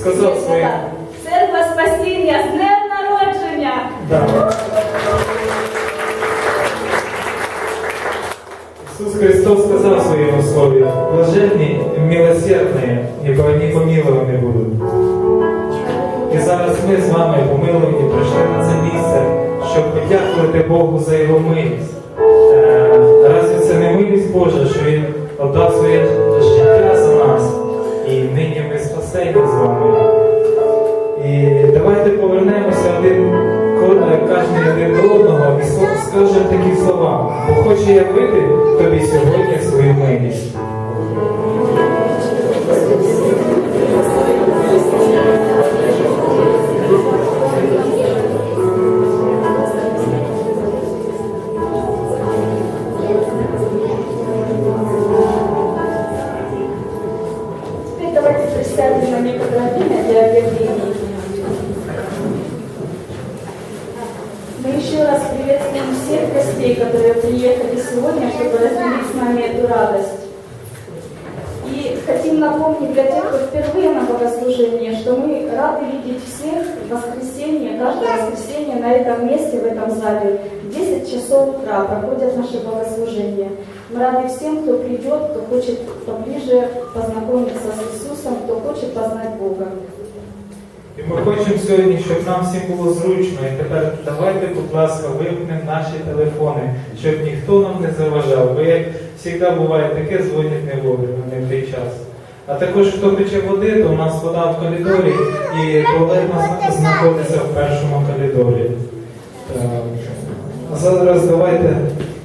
сказав своїм. Церква Спасіння з днем народження! Да. Ісус Христос сказав своєму слові, блаженні і милосердні, ібо вони помиловані будуть. І зараз ми з вами помиловані прийшли на це місце, щоб подякувати Богу за його милість. Е, Разве це не милість Божа, що Він отдав своє нині ми з вами. І давайте повернемося один кожен один до одного і ск- скажемо такі слова. Бо хоче я вити тобі сьогодні свою милість. Время для объявлений. Мы еще раз приветствуем всех гостей, которые приехали сегодня, чтобы разделить с нами эту радость. И хотим напомнить для тех, кто впервые на богослужении, что мы рады видеть всех в воскресенье, каждое воскресенье на этом месте, в этом зале. В 10 часов утра проходят наши богослужения. Мы рады всем, кто придет, кто хочет поближе познакомиться с Иисусом, кто хочет познать Бога. І ми хочемо сьогодні, щоб нам всім було зручно. І тепер давайте, будь ласка, вимкнемо наші телефони, щоб ніхто нам не заважав. Бо як завжди буває таке, дзвонять не вовремя, не в той час. А також хто пече води, то у нас вода в коридорі і туалет знаходиться в першому коридорі. А зараз давайте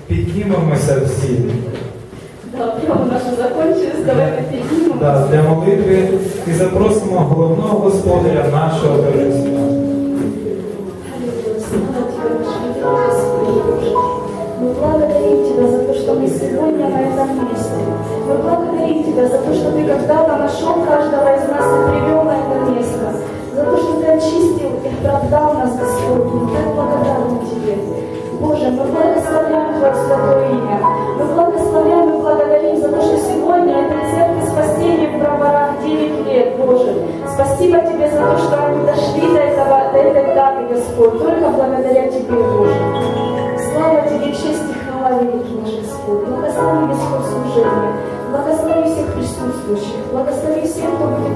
піднімемося всі. Да, прямо наши закончились, давайте поднимем. Да, для молитви і запросимо головного господаря нашого торжества. Аллилуйя, слава тебе, наш великий Господь Боже. Мы благодарим Тебя за то, что мы сегодня на этом месте. Мы благодарим Тебя за то, что Ты когда-то нашел каждого из нас и привел на это место. За то, что Ты очистил и оправдал нас, Господь. Мы так благодарны Тебе. Боже, мы благословляем Твое святое имя. Мы благословляем и благодарим за то, что сегодня этой церкви спасения в Броварах 9 лет, Боже. Спасибо Тебе за то, что они дошли до, этого, до этой даты, Господь, только благодаря Тебе, Боже. Слава Тебе, честь и хвала, великий наш Господь. Благослови весь ход. Благослови всех присутствующих. Благослови всех, кто будет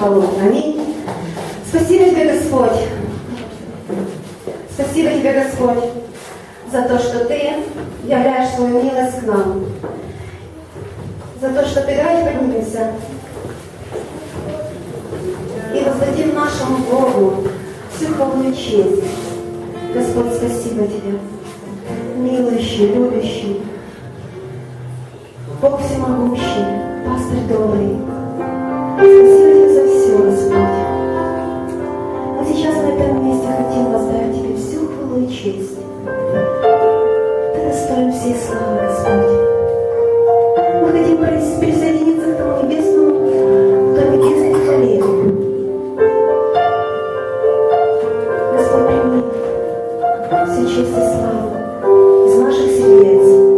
хвалу. Аминь. Спасибо тебе, Господь. Спасибо тебе, Господь, за то, что ты являешь свою милость к нам. За то, что ты давай поднимемся и воздадим нашему Богу всю полную честь. Господь, спасибо тебе, милующий, любящий, Бог всемогущий, пастырь добрый. Спасибо тебе за все, Господь. Мы сейчас на этом месте хотим воздать тебе всю хвалу и честь. Ты достоин всей славы, Господь. Мы хотим прис- присоединиться к тому небесному, к той небесной хвале. Господь, прими всю честь и славу из наших сердец.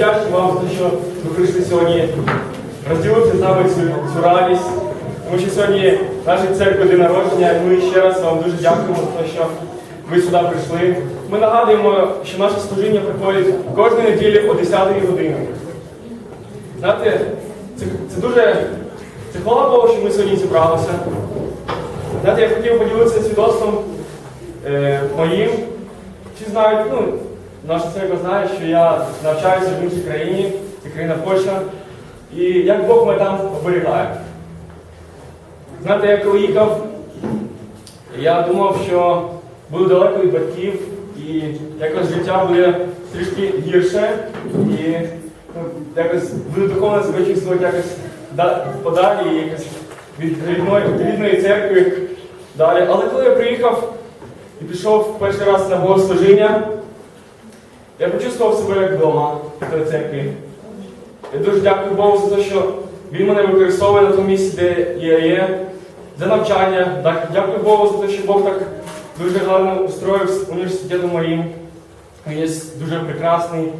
Вдячні вам за те, що ви прийшли сьогодні розділитися з нами цю, цю радість. Тому що сьогодні наша церква день народження, і ми ще раз вам дуже дякуємо за те, що ви сюди прийшли. Ми нагадуємо, що наше служіння приходить кожної неділі о 10 годині. Знаєте, це, це дуже. Це хвала Богу, що ми сьогодні зібралися. Знаєте, я хотів поділитися свідоцтвом е, моїм. Всі знають, ну, наша церква знає, що я навчаюся в іншій країні, це країна Польща. І як Бог мене там оберігає. Знаєте, я коли їхав, я думав, що буду далеко від батьків, і якось життя буде трішки гірше, і ну, якось буду духовно себе чувствувати якось подалі, якось від рідної, рідної церкви далі. Але коли я приїхав і пішов перший раз на богослужіння, я почувствував себе як вдома в тій церкві. Я дуже дякую Богу за те, що Він мене використовує на тому місці, де я є, за навчання. Так, Дякую Богу за те, що Бог так дуже гарно устроїв з університетом моїм. Він є дуже прекрасний.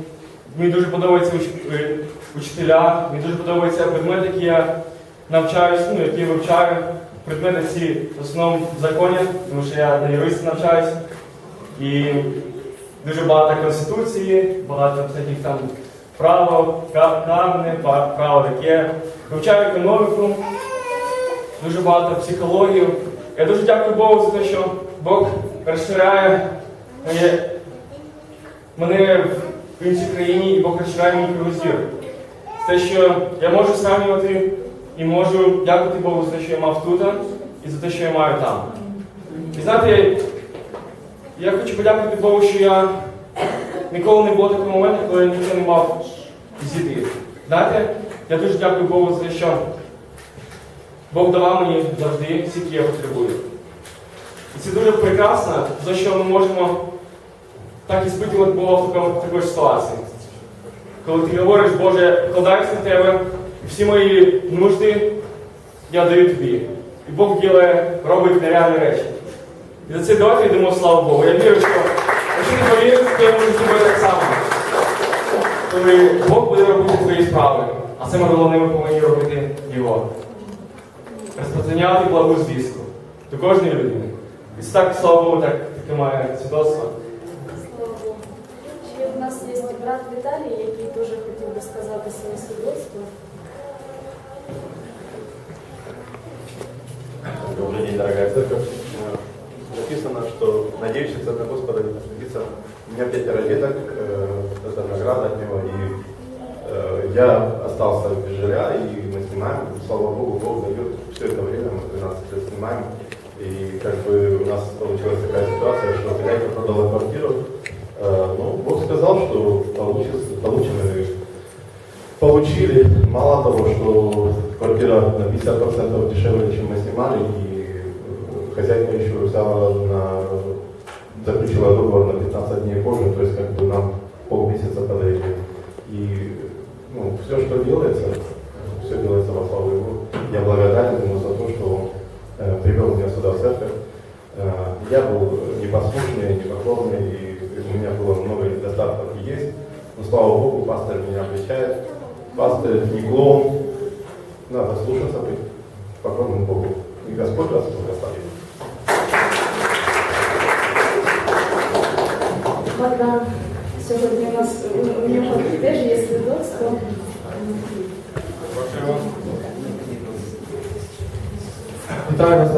Мені дуже подобаються е, учителя, мені дуже подобаються предмети, які я навчаюсь, ну, які я вивчаю. Предмети ці в основному в законі, тому що я на юриста навчаюсь. І дуже багато конституції, багато всяких там право, карне, право таке. Вивчаю економіку, дуже багато психологію. Я дуже дякую Богу за те, що Бог розширяє моє, мене в іншій країні і Бог розширяє мій кругозір. Те, що я можу сравнювати і можу дякувати Богу за те, що я мав тут, і за те, що я маю там. І знаєте, я хочу подякувати Богу, що я ніколи не було такого моменту, коли я нічого не мав зійти. Знаєте, я дуже дякую Богу за те, що Бог давав мені завжди всі, які я потребую. І це дуже прекрасно, за що ми можемо так і спитувати Бога в такій ситуації. Коли ти говориш, Боже, вкладаюся на тебе, і всі мої нужди я даю тобі. І Бог ділає, робить нереальні речі. І за це давайте йдемо слава Богу. Я вірю, що якщо не повірити, то я можу зробити так само. Коли Бог буде робити свої справи, а саме головне ми повинні робити його. Розпространяти благу звістку до кожної людини. І так, слава Богу, так, таке має свідоцтво. Слава Богу. Ще у нас є брат Віталій, який дуже хотів би сказати своє свідоцтво. Добрый день, дорогая церковь. Написано, что надеющихся на Господа не постыдится. У меня пятеро деток, э, это награда от него, и э, я остался без жилья, и мы снимаем. Слава Богу, Бог дает все это время, мы 12 лет снимаем. И как бы у нас получилась такая ситуация, что хозяйка продала квартиру. Э, Ну, Бог сказал, что получится, получим и получили. Мало того, что квартира на 50% дешевле, чем мы снимали, и хозяйка еще взяла на заключила договор на 15 дней позже, то есть как бы нам полмесяца подарили. И ну, все, что делается, все делается во славу Его. Я благодарен Ему за то, что Он э, привел меня сюда в церковь. Э, я был непослушный, непокорный, и у меня было много недостатков и есть. Но слава Богу, пастор меня обличает. Пастор не клоун. Надо слушаться быть покорным Богу. И Господь вас благословит.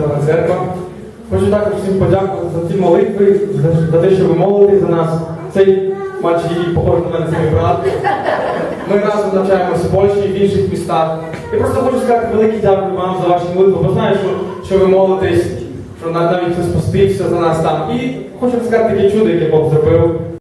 Дорога церква. Хочу також всім подякувати за ті молитви, за, те, що ви молитесь за нас. Цей матч її похожий на мене це брат. Ми разом навчаємося в Польщі і в інших містах. Я просто хочу сказати великий дякую вам за ваші молитви, бо знаю, що, що ви молитесь, що навіть хтось постився за нас там. І хочу сказати таке чудо, яке Бог зробив.